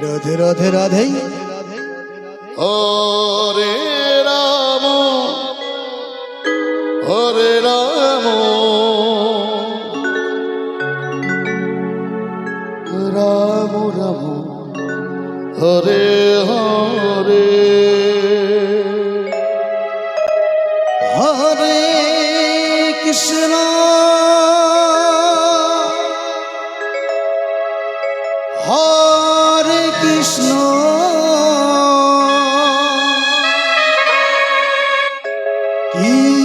Radhe. Radhe Radhe Hare Ram Hare Ram. Ram Ram Hare Hare. Hare Krishna.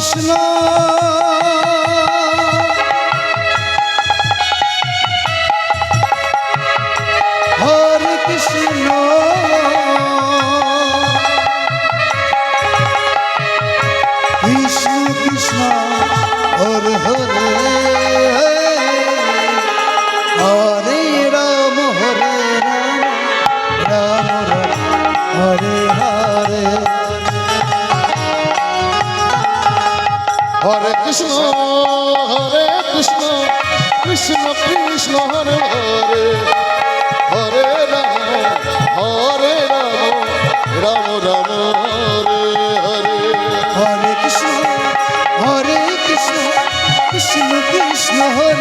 Krishna.